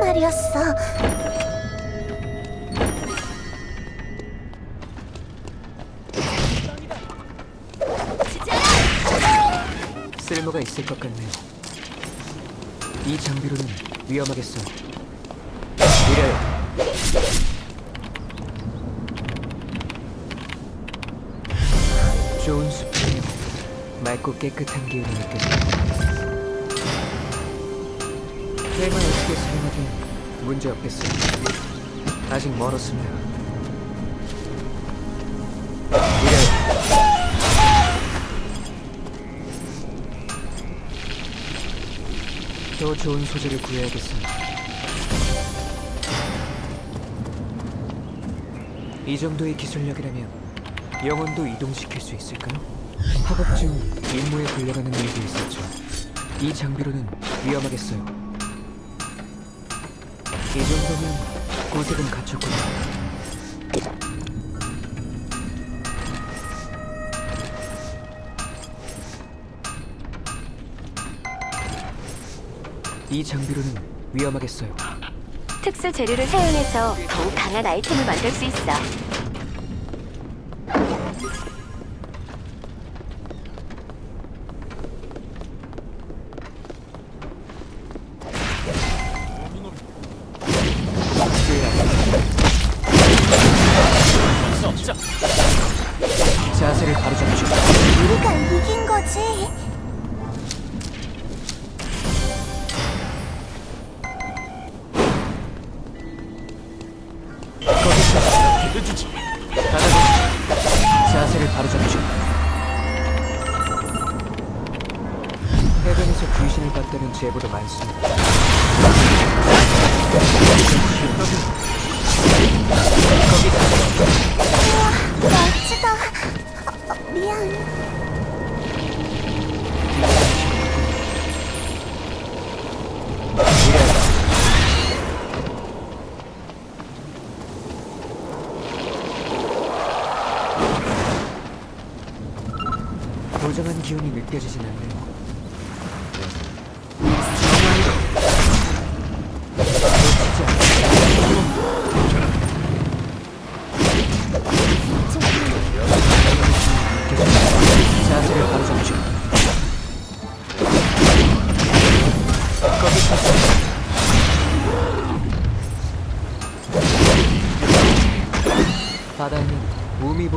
말이었어. 쓸모가 있을 것 같네요. 이 장비로는 위험하겠어요. 이래요. 좋은 숲이네요. 맑고 깨끗한 기운이 느껴집니다. 게임을 어떻게 사용하든 문제 없겠어요. 아직 멀었습니다. 이래요. 더 좋은 소재를 구해야겠습니다. 이 정도의 기술력이라면 영혼도 이동시킬 수 있을까요? 학업 중 임무에 걸려가는 일도 있었죠. 이 장비로는 위험하겠어요. 이 정도면 고색은 갖췄군요. 이 장비로는 위험하겠어요. 특수 재료를 사용해서 더욱 강한 아이템을 만들 수 있어. 봤다는 제보도 많습니다. 거기다 우와, 멋지다. 어, 어, 미안. 도정한 기운이 느껴지진 않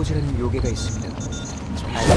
우미보지라는 요괴가 있습니다. 이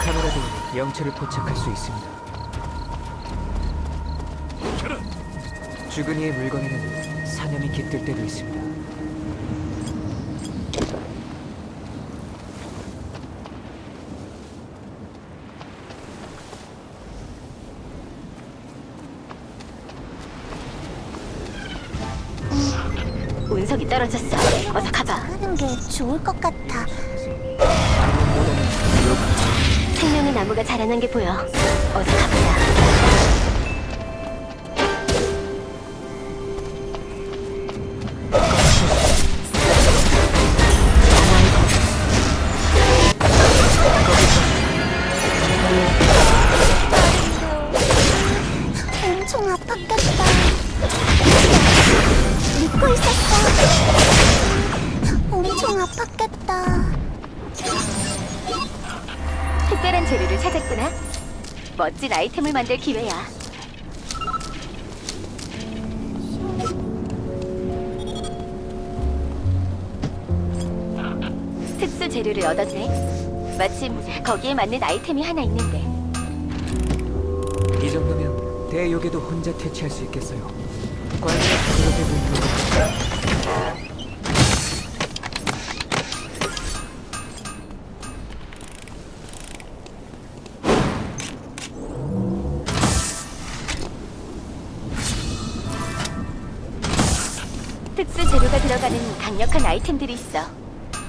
카메라도 영체를 포착할 수 있습니다. 주근이의 물건에는 사념이 깃들 때도 있습니다. 운석이 떨어졌어. 어서 가봐. 하는 게 좋을 것 같아. 나무가 자라난 게 보여. 어서 가보자. 작품을 만들 기회야. 특수 재료를 얻었네. 마침 거기에 맞는 아이템이 하나 있는데. 이 정도면 대요괴도 혼자 퇴치할 수 있겠어요. 관계 부족해 보이는 들어가는 강력한 아이템들이 있어.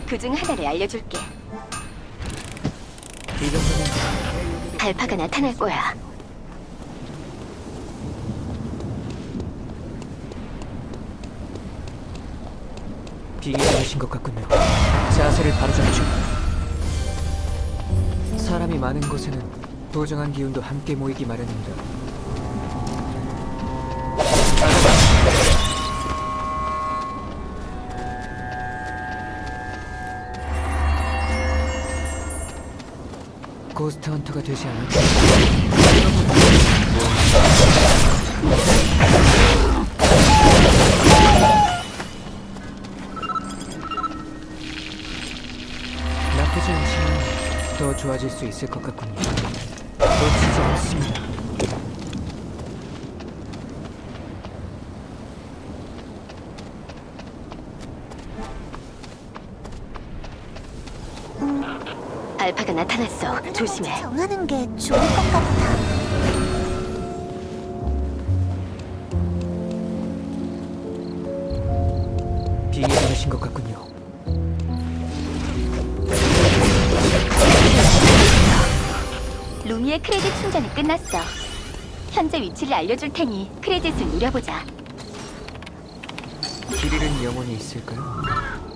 그 중 하나를 알려줄게. 달파가 나타날 거야. 빙의하신 것 같군요. 자세를 바로잡죠. 사람이 많은 곳에는 도정한 기운도 함께 모이기 마련입니다. 고스트 헌터가 되지 않을까? 나쁘지 않지만 더 좋아질 수 있을 것 같군요. 놓치지 않습니다. 알파가 나타났어. 조심해. 정하는 게 좋을 것 같아. 빙의당하신 것 같군요. 루미의 크레딧 충전이 끝났어. 현재 위치를 알려줄 테니 크레딧을 누려보자. 길 잃은 영혼이 있을까요?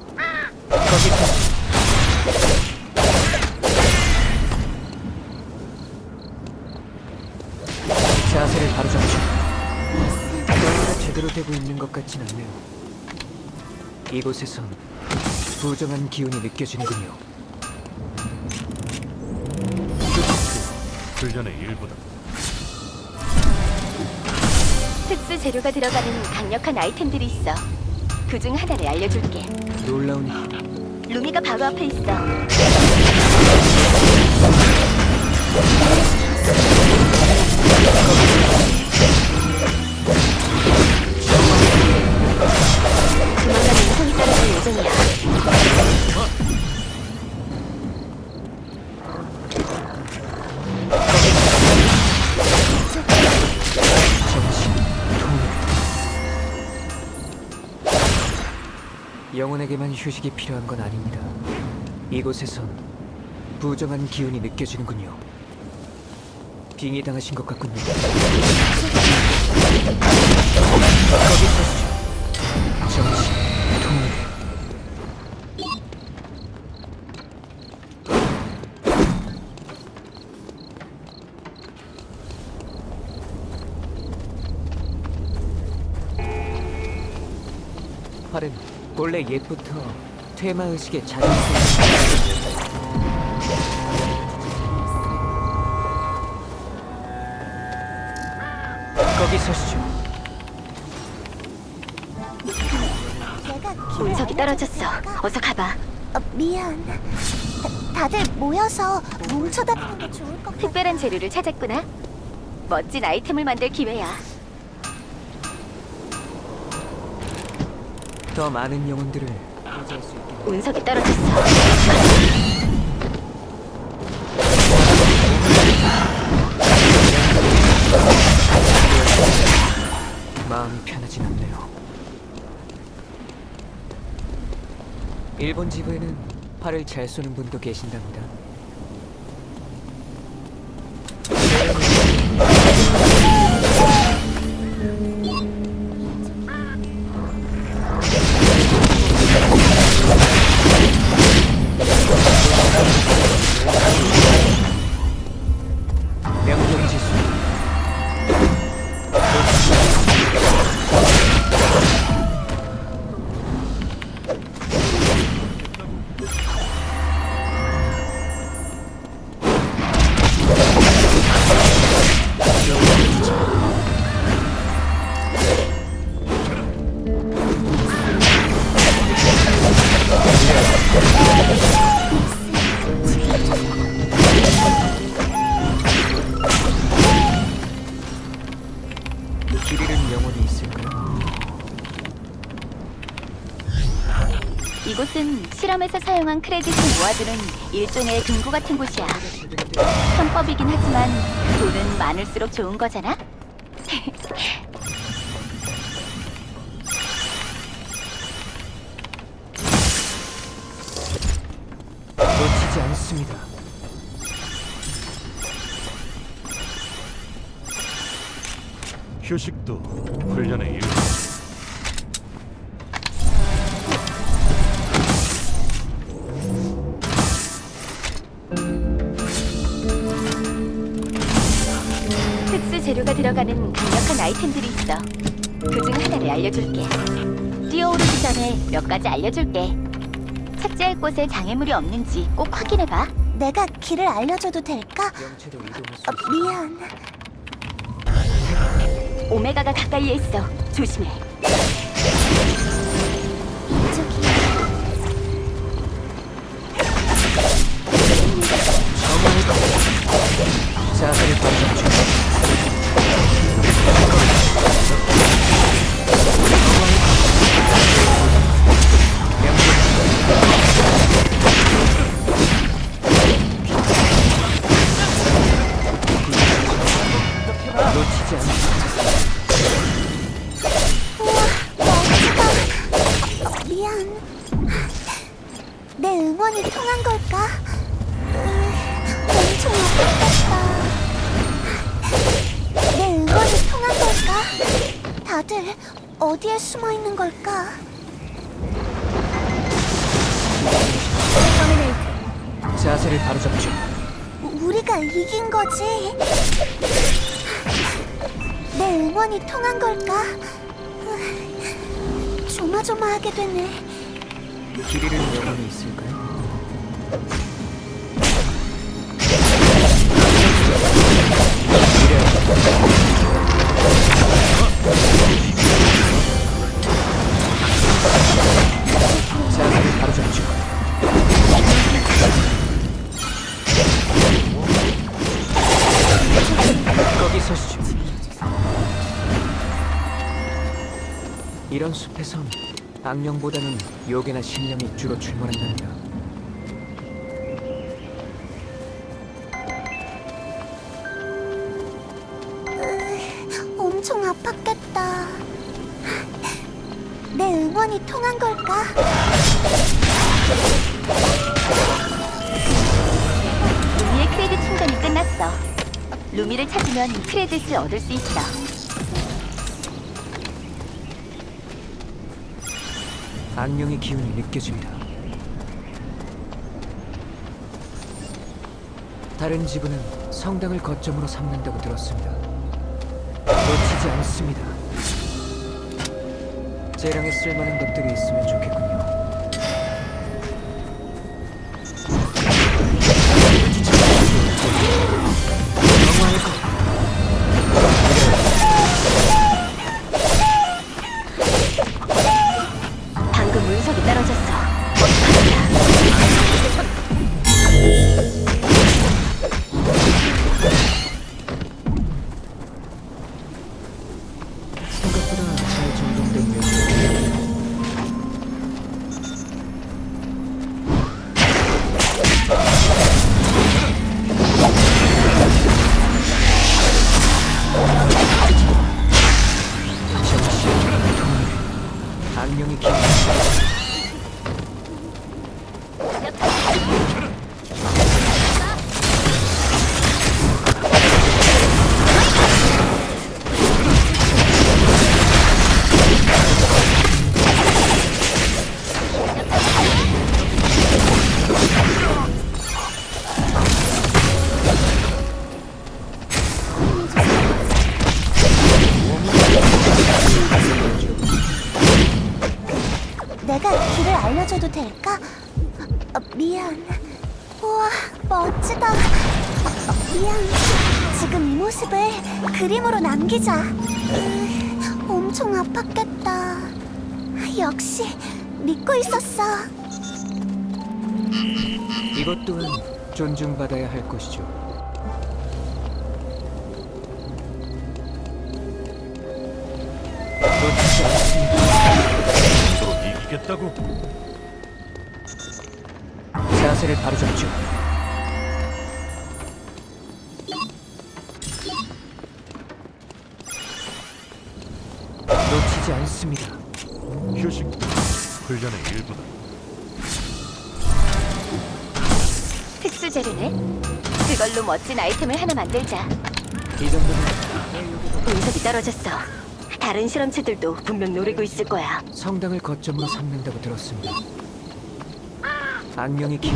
되고 있는 것 같진 않네요. 이곳에선 부정한 기운이 느껴지는군요. 훈련의 일부다. 특수 재료가 들어가는 강력한 아이템들이 있어. 그 중 하나를 알려줄게. 놀라운 힘. 루미가 바로 앞에 있어. 휴식이 필요한 건 아닙니다. 이곳에선 부정한 기운이 느껴지는군요. 빙의 당하신 것 같군요. 거기 서시죠. 정신, 통일. 활은 본래 옛부터 퇴마 의식의 자연스러운 거기 서시죠. 운석이 떨어졌어. 어서 가봐. 어, 미안. 다, 다들 모여서 뭉쳐다니는 게 좋을 것 같아. 특별한 재료를 찾았구나. 멋진 아이템을 만들 기회야. 더 많은 영혼들을 구제할 수 있게 운석이 떨어졌어. 마음이 편하진 않네요. 일본 지부에는 활을 잘 쏘는 분도 계신답니다. 모아두는 일종의 금고 같은 곳이야. 편법이긴 하지만 돈은 많을수록 좋은 거잖아. 놓치지 않습니다. 휴식도 훈련의 일. 특 있어. 그 중 하나를 알려줄게. 뛰어오르기 전에 몇 가지 알려줄게. 착지할 곳에 장애물이 없는지 꼭 확인해봐. 내가 길을 알려줘도 될까? 영체도 이동할 수 어. 미안. 오메가가 가까이에 있어. 조심해. 내 응원이 통한 걸까? 으, 엄청 아팠겠다. 내 응원이 통한 걸까? 다들 어디에 숨어 있는 걸까? 자세를 바로 잡죠. 우리가 이긴 거지. 내 응원이 통한 걸까? 으, 조마조마하게 되네. 길 잃은 영혼이 있을까요? 이런 숲에선 악령보다는 요괴나 신령이 주로 출몰한답니다. 루미를 찾으면 크레딧을 얻을 수 있어. 악령의 기운이 느껴집니다. 다른 지부는 성당을 거점으로 삼는다고 들었습니다. 놓치지 않습니다. 재량에 쓸만한 것들이 있으면 좋겠군요. 역시 믿고 있었어. 이것 또한 존중받아야 할 것이죠. 놓치지 않습니다. 서로 이기겠다고. 자세를 바로 잡죠. 훈련의 일부다. 특수 재료네. 그걸로 멋진 아이템을 하나 만들자. 이 정도면 운석이 떨어졌어. 다른 실험체들도 분명 노리고 있을 거야. 성당을 거점으로 삼는다고 들었습니다. 악령의 기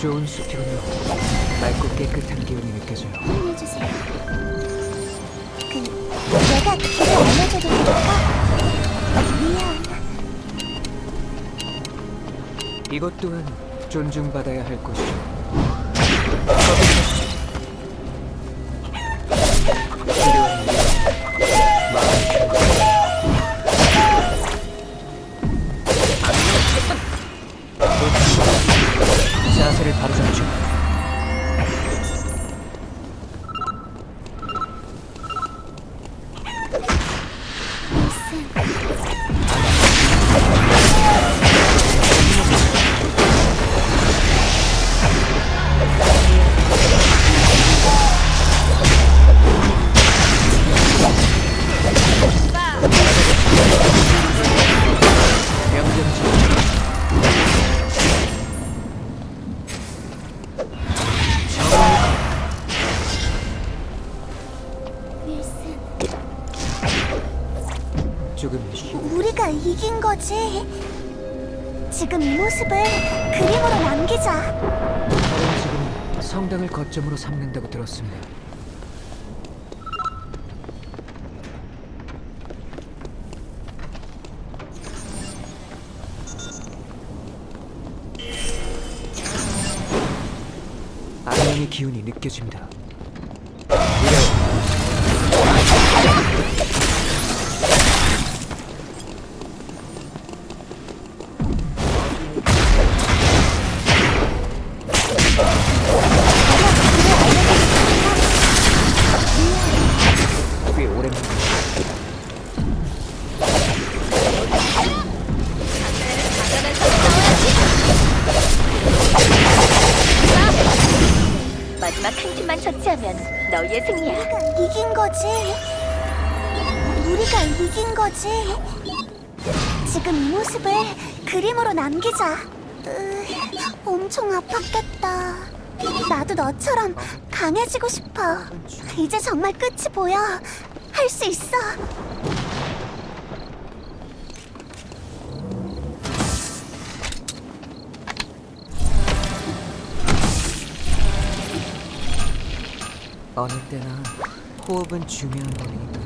좋은 숲이군요. 맑고 깨끗한 기운이 느껴져요. 힘내주세요. 그, 내가 길을 알려줘도 될까? 미안. 이것 또한 존중받아야 할 것이죠. 삼는다고 들었습니다. 악령의 기운이 느껴집니다. 처치하면 너희의 승리야. 우리가 이긴 거지. 우리가 이긴 거지. 지금 이 모습을 그림으로 남기자. 으, 엄청 아팠겠다. 나도 너처럼 강해지고 싶어. 이제 정말 끝이 보여. 할 수 있어. 어느 때나 호흡은 중요한 거니까.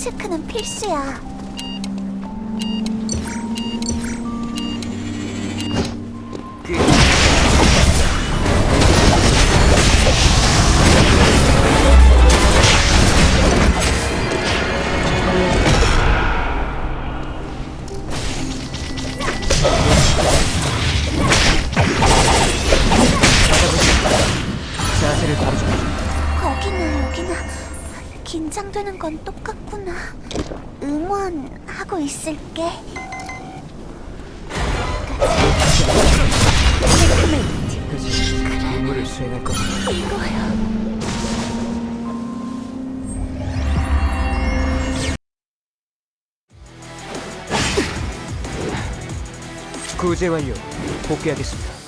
체크는 필수야. 이거요. 구제 완료. 복귀하겠습니다.